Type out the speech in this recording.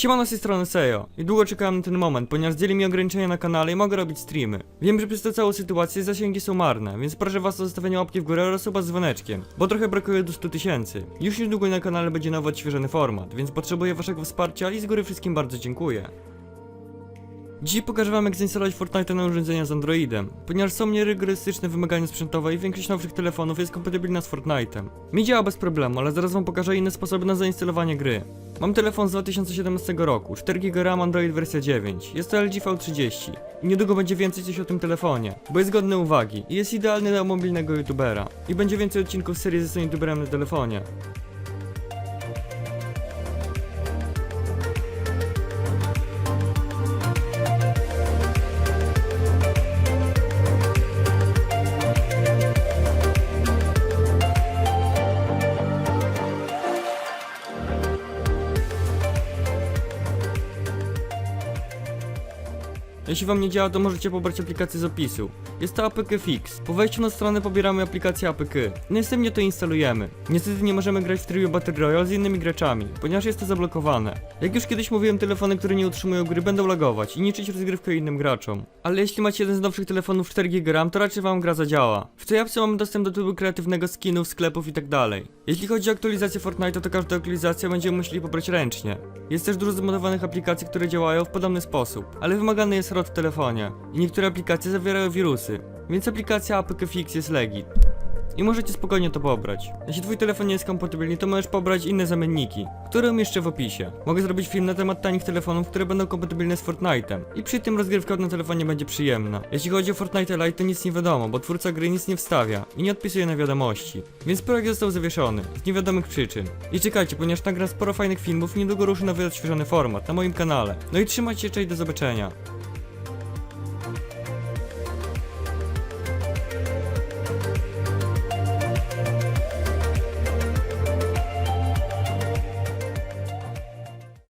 Siemano z tej strony Sejo i długo czekałem na ten moment, ponieważ zdjęli mi ograniczenia na kanale i mogę robić streamy. Wiem, że przez tę całą sytuację zasięgi są marne, więc proszę was o zostawienie łapki w górę oraz suba z dzwoneczkiem, bo trochę brakuje do 100 tysięcy. Już niedługo na kanale będzie nowy odświeżony format, więc potrzebuję waszego wsparcia i z góry wszystkim bardzo dziękuję. Dziś pokażę wam jak zainstalować Fortnite na urządzenia z Androidem, ponieważ są nierygorystyczne wymagania sprzętowe i większość nowych telefonów jest kompatybilna z Fortnite'em. Mi działa bez problemu, ale zaraz wam pokażę inne sposoby na zainstalowanie gry. Mam telefon z 2017 roku, 4 GB RAM Android wersja 9, jest to LG V30 i niedługo będzie więcej coś o tym telefonie, bo jest godny uwagi i jest idealny dla mobilnego youtubera i będzie więcej odcinków serii ze youtuberem na telefonie. Jeśli wam nie działa, to możecie pobrać aplikację z opisu. Jest to APK Fix. Po wejściu na stronę pobieramy aplikację APK. Następnie to instalujemy. Niestety nie możemy grać w trybie Battle Royale z innymi graczami, ponieważ jest to zablokowane. Jak już kiedyś mówiłem, telefony, które nie utrzymują gry będą lagować i niszczyć rozgrywkę innym graczom. Ale jeśli macie jeden z nowszych telefonów 4 GB RAM, to raczej wam gra zadziała. W tej apce mamy dostęp do trybu kreatywnego skinów, sklepów i tak. Jeśli chodzi o aktualizację Fortnite, to każda aktualizacja będziemy musieli pobrać ręcznie. Jest też dużo zmodowanych aplikacji, które działają w podobny sposób, ale wymagany jest W telefonie i niektóre aplikacje zawierają wirusy, więc aplikacja APK Fix jest legit. I możecie spokojnie to pobrać. Jeśli twój telefon nie jest kompatybilny, to możesz pobrać inne zamienniki, które umieszczę w opisie. Mogę zrobić film na temat tanich telefonów, które będą kompatybilne z Fortnite'em i przy tym rozgrywka na telefonie będzie przyjemna. Jeśli chodzi o Fortnite Lite, to nic nie wiadomo, bo twórca gry nic nie wstawia i nie odpisuje na wiadomości. Więc projekt został zawieszony, z niewiadomych przyczyn. I czekajcie, ponieważ nagram sporo fajnych filmów i niedługo ruszy nowy odświeżony format na moim kanale. No i trzymajcie się, cześć, do zobaczenia.